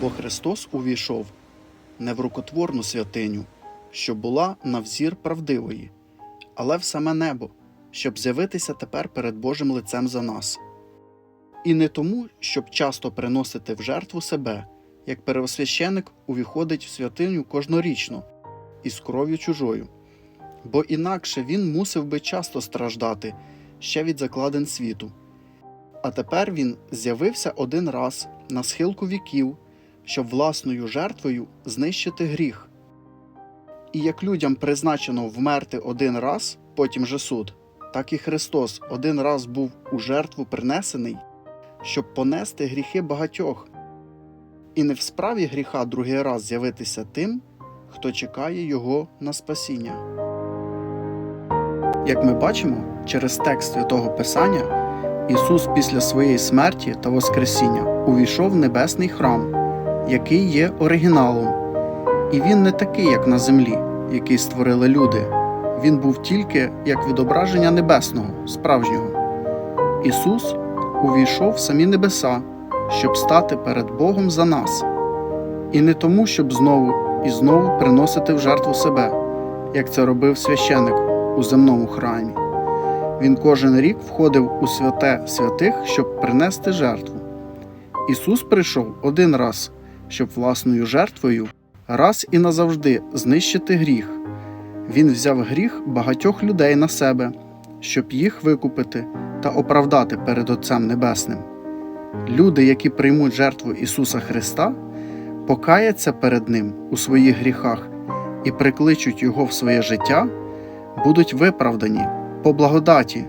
Бо Христос увійшов не в рукотворну святиню, що була на взір правдивої, але в саме небо, щоб з'явитися тепер перед Божим лицем за нас. І не тому, щоб часто приносити в жертву себе, як первосвященик увіходить в святиню кожнорічно із кров'ю чужою, бо інакше він мусив би часто страждати ще від закладин світу. А тепер він з'явився один раз на схилку віків, щоб власною жертвою знищити гріх. І як людям призначено вмерти один раз, потім же суд, так і Христос один раз був у жертву принесений, щоб понести гріхи багатьох, і не в справі гріха другий раз з'явитися тим, хто чекає Його на спасіння. Як ми бачимо, через текст святого Писання Ісус після своєї смерті та Воскресіння увійшов в небесний храм, який є оригіналом, і він не такий, як на землі, який створили люди. Він був тільки як відображення небесного, справжнього. Ісус увійшов в самі небеса, щоб стати перед Богом за нас, і не тому, щоб знову і знову приносити в жертву себе, як це робив священик у земному храмі. Він кожен рік входив у святе святих, щоб принести жертву. Ісус прийшов один раз, щоб власною жертвою раз і назавжди знищити гріх. Він взяв гріх багатьох людей на себе, щоб їх викупити та оправдати перед Отцем Небесним. Люди, які приймуть жертву Ісуса Христа, покаяться перед Ним у своїх гріхах і прикличуть Його в своє життя, будуть виправдані по благодаті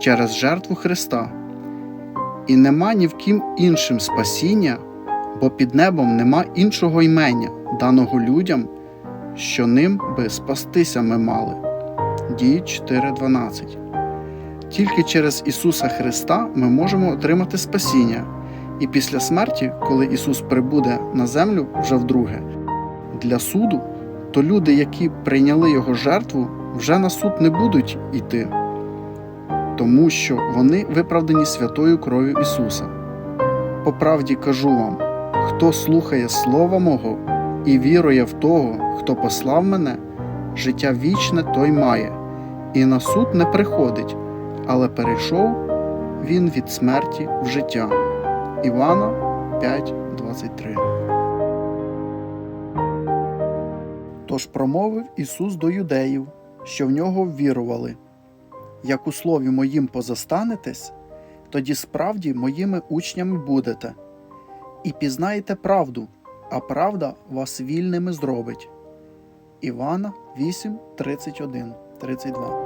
через жертву Христа. І нема ні в ким іншим спасіння, бо під небом нема іншого ймення, даного людям, що ним би спастися ми мали. Дії 4.12. Тільки через Ісуса Христа ми можемо отримати спасіння, і після смерті, коли Ісус прибуде на землю вже вдруге, для суду, то люди, які прийняли Його жертву, вже на суд не будуть йти, тому що вони виправдані святою кров'ю Ісуса. По правді кажу вам: хто слухає Слова Мого і вірує в того, хто послав мене, життя вічне той має, і на суд не приходить, але перейшов він від смерті в життя. Івана 5.23 Тож промовив Ісус до юдеїв, що в нього ввірували. Як у слові моїм позостанетесь, тоді справді моїми учнями будете, і пізнаєте правду, а правда вас вільними зробить. Івана 8, 31, 32